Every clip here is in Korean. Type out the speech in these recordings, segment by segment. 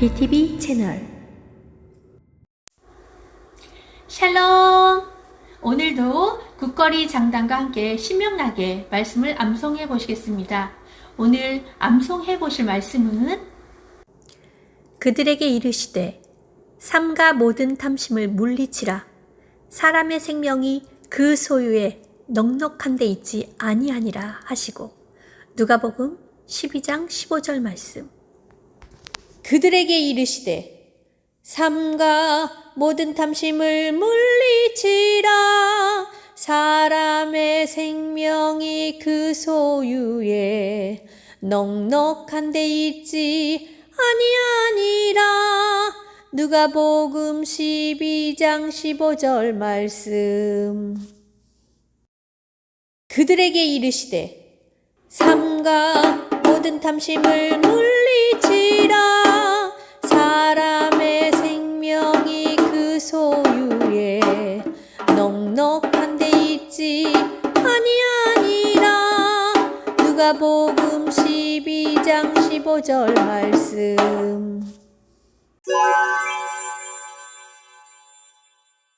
BTV 채널 샬롬! 오늘도 국거리 장단과 함께 신명나게 말씀을 암송해 보시겠습니다. 오늘 암송해 보실 말씀은 그들에게 이르시되 삼가 모든 탐심을 물리치라 사람의 생명이 그 소유에 넉넉한 데 있지 아니하니라 하시고 누가복음 12장 15절 말씀 그들에게 이르시되 삼가 모든 탐심을 물리치라. 사람의 생명이 그 소유에 넉넉한 데 있지 아니하니라. 누가복음 12장 15절 말씀. 그들에게 이르시되 삼가 모든 탐심을 물리치라 사람의 생명이 그 소유에 넉넉한 데 있지 아니하니라 누가복음 12장 15절 말씀.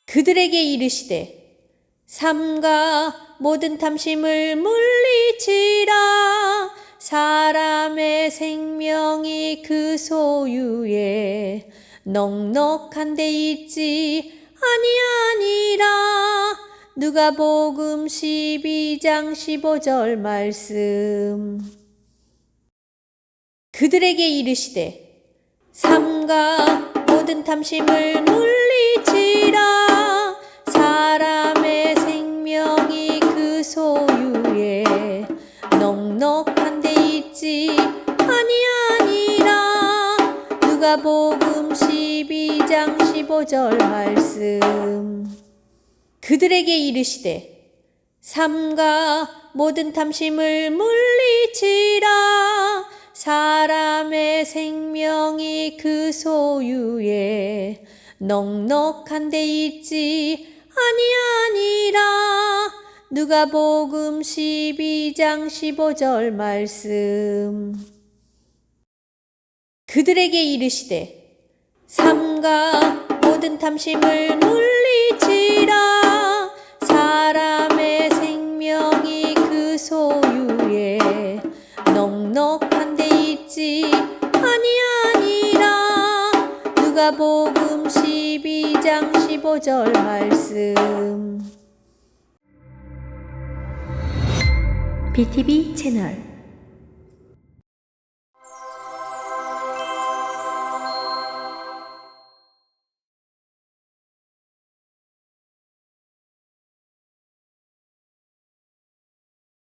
그들에게 이르시되 삼가 모든 탐심을 물리치라 사람의 생명이 그 소유에 넉넉한 데 있지 아니하니라 누가복음 12장 15절 말씀. 그들에게 이르시되 삼가 모든 탐심을 물리치라 누가복음 12장 15절 말씀. 그들에게 이르시되 삼가 모든 탐심을 물리치라. 사람의 생명이 그 소유에 넉넉한 데 있지 아니하니라. 누가복음 12장 15절 말씀 그들에게 이르시되 삼가 모든 탐심을 물리치라. 사람의 생명이 그 소유에 넉넉한 데 있지 아니하니라. 누가복음 12장 15절 말씀. BTV 채널